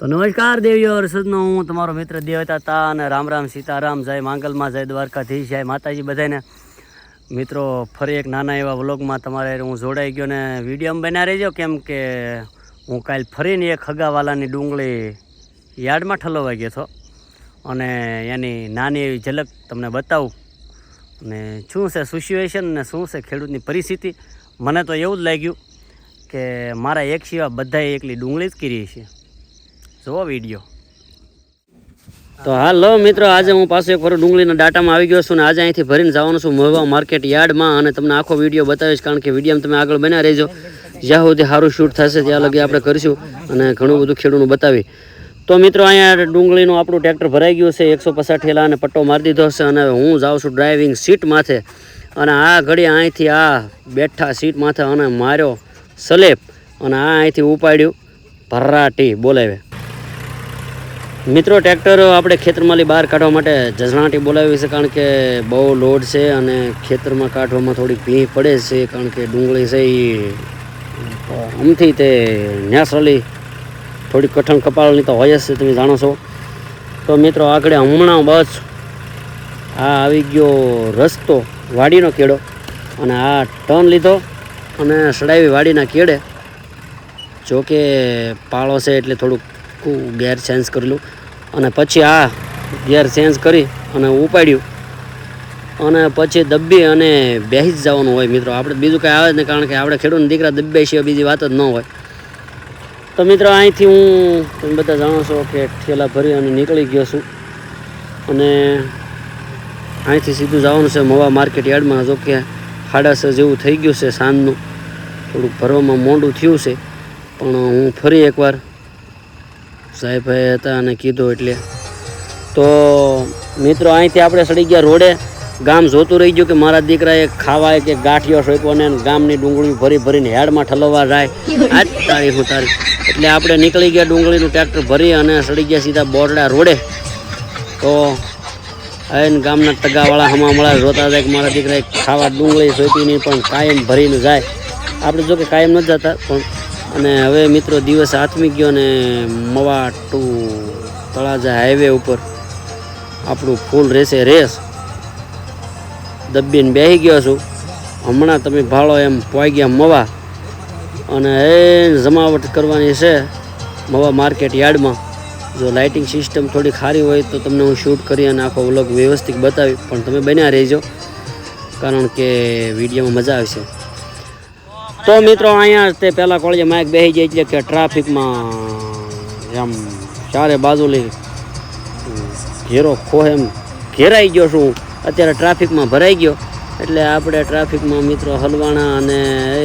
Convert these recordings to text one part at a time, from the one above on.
તો નમસ્કાર દેવીઓ, અરસદનો હું તમારો મિત્ર દેવતા તા અને રામ રામ સીતારામ, જય માંગલમાં, જય દ્વારકાધીશ, જય માતાજી બધાને. મિત્રો, ફરી એક નાના એવા વ્લોગમાં તમારે હું જોડાઈ ગયો ને વિડીયોમાં બના રહેજો, કેમ કે હું કાલ ફરીને એક ખગાવાલાની ડુંગળી યાર્ડમાં ઠલવવા ગયો હતો. અને એની નાની એવી ઝલક તમને બતાવું. અને શું છે સિચ્યુએશન ને શું છે ખેડૂતની પરિસ્થિતિ? મને તો એવું જ લાગ્યું કે મારા એક સિવાય બધાએ એકલી ડુંગળી જ કરી છે જુઓ વીડિયો તો હાલો મિત્રો, આજે હું પાછો એક વાર ડુંગળીના ડાટામાં આવી ગયો છું ને આજે અહીંથી ભરીને જવાનું છું મહુવા માર્કેટ યાર્ડમાં અને તમને આખો વીડિયો બતાવીશ કારણ કે વિડીયોમાં તમે આગળ બન્યા રહેજો. જ્યાં સુધી સારું શૂટ થશે ત્યાં લગી આપણે કરીશું અને ઘણું બધું ખેડૂતનું બતાવી. તો મિત્રો, અહીંયા ડુંગળીનું આપણું ટ્રેક્ટર ભરાઈ ગયું છે, એકસો પચાસ ઠેલા અને પટ્ટો મારી દીધો છે અને હું જાઉં છું ડ્રાઇવિંગ સીટ માથે. અને આ ઘડી અહીંથી આ બેઠા સીટ માથે અને માર્યો સલેપ અને આ અહીંથી ઉપાડ્યું ભરાટી બોલાવે. મિત્રો, ટ્રેક્ટર આપણે ખેતરમાંથી બહાર કાઢવા માટે જઝણાટી બોલાવી છે કારણ કે બહુ લોડ છે અને ખેતરમાં કાઢવામાં થોડીક ભીહ પડે છે કારણ કે ડુંગળી છે એ આમથી તે ન્યાસરલી થોડી કઠણ કપાળની તો હોય જ છે, તમે જાણો છો. તો મિત્રો, આગળ હમણાં બસ આ આવી ગયો રસ્તો વાડીનો કેળો અને આ ટર્ન લીધો અને સડાવી વાડીના કેળે. જોકે પાળો છે એટલે થોડુંક ગેર ચેન્જ કરેલું અને પછી આ ગેર ચેન્જ કરી અને ઉપાડ્યું. અને પછી દબ્બી અને બેસી જ જવાનું હોય મિત્રો. આપણે બીજું કંઈ આવે જ નહીં, કારણ કે આપણે ખેડૂત દીકરા દબ્બે સિવાય બીજી વાત જ ન હોય. તો મિત્રો, અહીંથી હું, તમે બધા જાણો છો કે ઠેલા ભરી અને નીકળી ગયો છું. અને અહીંથી સીધું જવાનું છે મવા માર્કેટ યાર્ડમાં. જો કે સાડા જેવું થઈ ગયું છે સાંજનું. થોડુંક ભરવામાં મોડું થયું છે. પણ હું ફરી એકવાર સાહેબભાઈ હતા અને કીધું એટલે. તો મિત્રો, અહીંથી આપણે સડી ગયા રોડે. ગામ જોતું રહી ગયું કે મારા દીકરાએ ખાવાય કે ગાંઠિયો સોંપ્યો ને ગામની ડુંગળી ભરી ભરીને હેડમાં ઠલવવા જાય. આ જ તારી હું તારી. એટલે આપણે નીકળી ગયા ડુંગળીનું ટ્રેક્ટર ભરી અને સડી ગયા સીધા બોરડા રોડે. તો આવીને ગામના ટગાવાળા હમામળા જોતા જાય કે મારા દીકરાએ ખાવા ડુંગળી સોંપીની પણ કાયમ ભરીને જાય. આપણે જો કે કાયમ નથી જતા, પણ અને હવે મિત્રો દિવસ આથમી ગયો ને મવા ટુ તળાજા હાઈવે ઉપર. આપણું ફૂલ રહેશે રેસ. દબ્બીને બેસી ગયો છું. હમણાં તમે ભાળો એમ પોઈ ગયા મવા. અને એ જમાવટ કરવાની છે મવા માર્કેટ યાર્ડમાં. જો લાઇટિંગ સિસ્ટમ થોડી ખારી હોય તો તમને હું શૂટ કરી અને આખો વ્લોગ વ્યવસ્થિત બતાવી પણ તમે બન્યા રહેજો. કારણ કે વિડીયોમાં મજા આવશે. તો મિત્રો અહીંયા તે પહેલાં કોળજે માઇક બેસી જાય એટલે કે ટ્રાફિકમાં આમ ચારે બાજુલી ઘેરો ખોહ એમ ઘેરાઈ ગયો છું. અત્યારે ટ્રાફિકમાં ભરાઈ ગયો. એટલે આપણે ટ્રાફિકમાં મિત્રો હલવાણા અને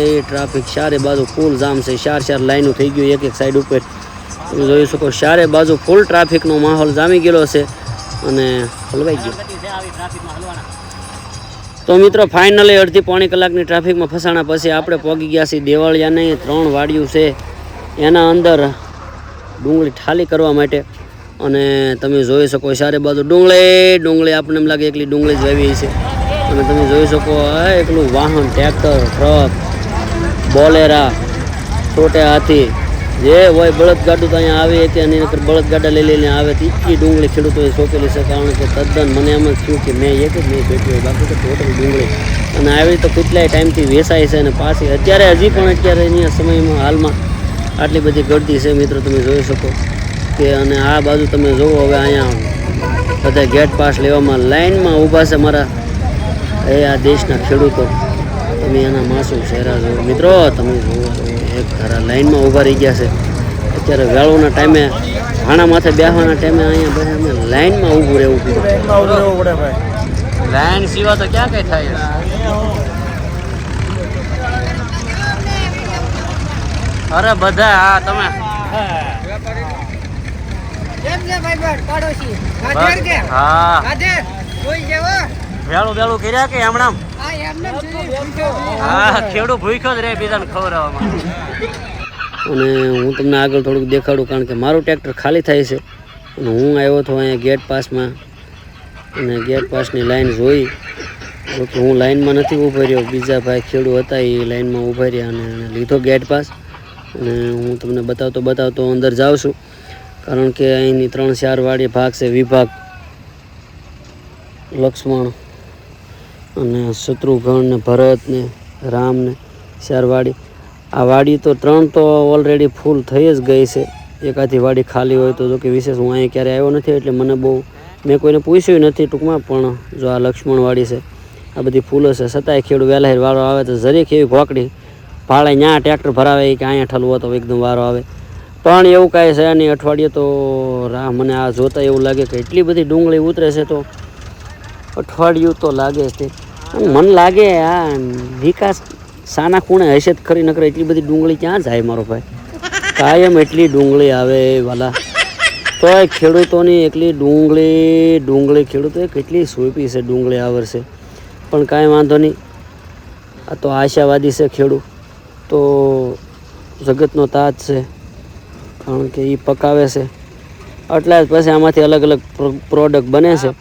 એ ટ્રાફિક ચારે બાજુ ફૂલ જામ છે. ચાર ચાર લાઈનો થઈ ગયું એક એક સાઈડ ઉપર. તમે જોઈ શકો ચારે બાજુ ફૂલ ટ્રાફિકનો માહોલ જામી ગયેલો છે અને હલવાઈ ગયો. તો મિત્રો ફાઇનલી અડધી પોણી કલાકની ટ્રાફિકમાં ફસાણા પછી આપણે પહોંચી ગયા છીએ દેવાળિયાની. ત્રણ વાડિયું છે. એના અંદર ડુંગળી ઠાલી કરવા માટે. અને તમે જોઈ શકો સારે બાજુ ડુંગળી. ડુંગળી આપણને એમ લાગે એકલી ડુંગળી જ આવી છે. અને તમે જોઈ શકો એકલું વાહન, ટ્રેક્ટર, ટ્રક, બોલેરા, છોટે હાથી જે હોય બળદગાડું તો અહીંયા આવે કે એની નકર બળદગાડા લઈ લઈને આવે તો. ડુંગળી ખેડૂતોએ સોંપેલી છે, કારણ કે તદ્દન મને એમ જ થયું કે મેં એક જ નહીં હોય, બાકી તો ટોટલ ડુંગળી. અને આવી તો કેટલાય ટાઈમથી વેસાય છે અને પાછી અત્યારે હજી પણ અત્યારે અહીંયા સમયમાં હાલમાં આટલી બધી ગળતી છે. મિત્રો, તમે જોઈ શકો કે અને આ બાજુ તમે જુઓ હવે અહીંયા બધા ગેટ પાસ લેવામાં લાઈનમાં ઊભા છે મારા એ આ દેશના ખેડૂતો. તમે એના માસુમ ચહેરા જુઓ મિત્રો તમે જુઓ છો એક ધારા લાઈનમાં ઊભા રહી ગયા છે. અત્યારે વેળોના ટાઈમે ભાણા માથે બેસવાના ટાઈમે અહીંયા બધા અમે લાઈનમાં ઊભું રહેવું પડે. લાઈન સિવાય તો ક્યાં કઈ થાય? અરે બધા હા તમે. હા. વેળું વેળું કર્યા કે હમણાં? હા, ખેડૂત ભૂખ્યો જ રહે બીજાને ખવડાવવામાં અને હું તમને આગળ થોડુંક દેખાડું, કારણ કે મારું ટ્રેક્ટર ખાલી થાય છે. અને હું આવ્યો હતો અહીંયા ગેટ પાસમાં. અને ગેટ પાસની લાઈન જોઈ. તો હું લાઈનમાં નથી ઊભો રહ્યો. બીજા ભાઈ ખેડૂત હતા, એ લાઈનમાં ઊભા રહ્યા અને લીધો ગેટ પાસ. અને હું તમને બતાવતો બતાવતો અંદર જાઉં છું. કારણ કે અહીંની ત્રણ ચાર વાડી ભાગ છે વિભાગ. લક્ષ્મણ અને શત્રુઘ્ન ને ભરત ને આ વાડી તો ત્રણ તો ઓલરેડી ફૂલ થઈ જ ગઈ છે. એકાદી વાડી ખાલી હોય તો જો કે વિશેષ હું અહીંયા ક્યારે આવ્યો નથી એટલે મને બહુ, મેં કોઈને પૂછ્યું નથી ટૂંકમાં, પણ જો આ લક્ષ્મણ વાડી છે, આ બધી ફૂલો છે. છતાંય ખેડૂત વહેલા વારો આવે તો જરીક એવી ઘોકડી ભાડે ત્યાં ટ્રેક્ટર ભરાવે કે અહીંયા ઠલવો તો એકદમ વારો આવે. પણ એવું કાંઈ છે નહીં. અઠવાડિયે તો રા મને આ જોતા એવું લાગે કે એટલી બધી ડુંગળી ઉતરે છે તો અઠવાડિયું તો લાગે તે અને મને લાગે આ વિકાસ સાના ખૂણે હશે ખરી, નકર એટલી બધી ડુંગળી ક્યાં જાય મારો ભાઈ? કાયમ એટલી ડુંગળી આવે વાલા. તોય ખેડૂતોની એકલી ડુંગળી ડુંગળી ખેડૂતોએ કેટલી સોંપી છે, ડુંગળી આ વર્ષે. પણ કાંઈ વાંધો નહીં. આ તો આશાવાદી છે ખેડૂત. તો જગતનો તાજ છે, કારણ કે એ પકાવે છે. એટલે જ પછી આમાંથી અલગ અલગ પ્રોડક્ટ બને છે.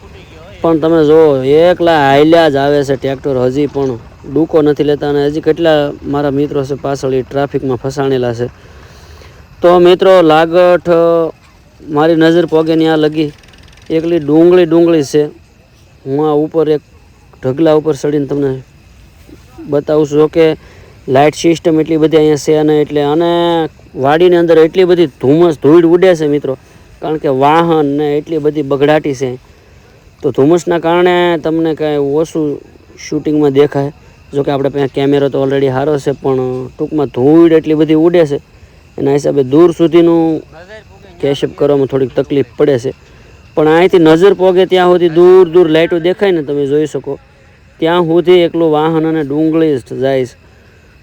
પણ તમે જુઓ એકલા હાઈલ્યા જ આવે છે ટ્રેક્ટર, હજી પણ ડૂકો નથી લેતા અને હજી કેટલા મારા મિત્રો છે પાછળ એ ટ્રાફિકમાં ફસાણેલા છે. તો મિત્રો, લાગઠ મારી નજર પોગે ત્યાં લગી. એકલી ડુંગળી ડુંગળી છે. હું આ ઉપર એક ઢગલા ઉપર ચડીને તમને બતાવું છું. કે લાઇટ સિસ્ટમ એટલી બધી અહીંયા છે અને એટલે અને વાડીની અંદર એટલી બધી ધુમ્મસ ધૂળ ઉડે છે મિત્રો. કારણ કે વાહન ને એટલી બધી બગડાટી છે. તો ધુમ્મસના કારણે તમને કાંઈ ઓછું શૂટિંગમાં દેખાય. જો કે આપણે ત્યાં કેમેરો તો ઓલરેડી સારો છે, પણ ટૂંકમાં ધૂળ એટલી બધી ઉડે છે. એના હિસાબે દૂર સુધીનું કેશઅપ કરવામાં થોડીક તકલીફ પડે છે. પણ અહીંથી નજર પોગે ત્યાં સુધી દૂર દૂર લાઇટો દેખાય ને તમે જોઈ શકો. ત્યાં સુધી એકલું વાહન અને ડુંગળી જ જાય છે.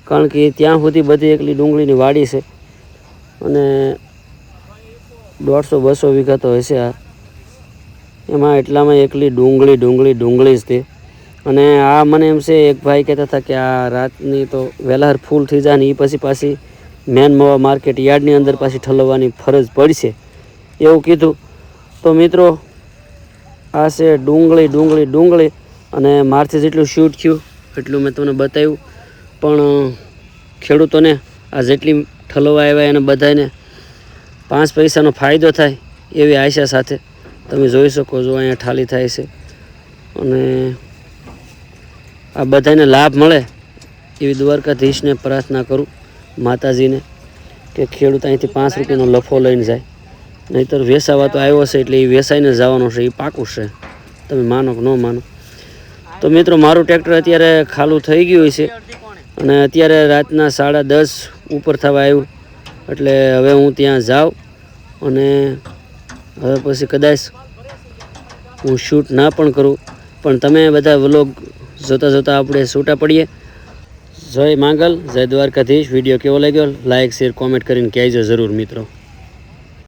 કારણ કે ત્યાં સુધી બધી એકલી ડુંગળીની વાડી છે. અને દોઢસો બસો વીઘા તો હશે આ. એમાં એટલામાં એકલી ડુંગળી ડુંગળી ડુંગળી જ તે. અને આ મને એમ છે, એક ભાઈ કહેતા હતા કે આ રાતની તો વહેલાર ફૂલ થઈ જાય ને એ પછી પાછી મેન મવા માર્કેટ યાર્ડની અંદર પાછી ઠલવવાની ફરજ પડશે. એવું કીધું. તો મિત્રો, આ છે ડુંગળી ડુંગળી ડુંગળી અને મારથી જેટલું શૂટ થયું એટલું મેં તમને બતાવ્યું. પણ ખેડૂતોને આ જેટલી ઠલવા આવ્યા એને બધાને પાંચ પૈસાનો ફાયદો થાય એવી આશા સાથે તમે જોઈ શકો છો, અહીંયા ઠાલી થાય છે. અને આ બધાને લાભ મળે એવી દ્વારકાધીશને પ્રાર્થના કરું માતાજીને કે ખેડૂત અહીંથી પાંચ રૂપિયાનો લફો લઈને જાય. નહીંતર વેસાવા તો આવ્યો છે એટલે એ વેસાઈને જવાનો છે, એ પાકું છે. તમે માનો કે ન માનો. તો મિત્રો, મારું ટ્રેક્ટર અત્યારે ખાલું થઈ ગયું છે અને અત્યારે રાતના સાડા દસ ઉપર થવા આવ્યું. એટલે હવે હું ત્યાં જાઉં અને હવે પછી કદાચ હું શૂટ ના પણ કરું. પણ તમે બધા વ્લોગ જોતાં જોતાં આપણે છૂટા પડીએ. જય માંગલ, જય દ્વારકાધીશ. વીડિયો કેવો લાગ્યો? લાઇક શેર કોમેન્ટ કરીને કહેજો જરૂર મિત્રો.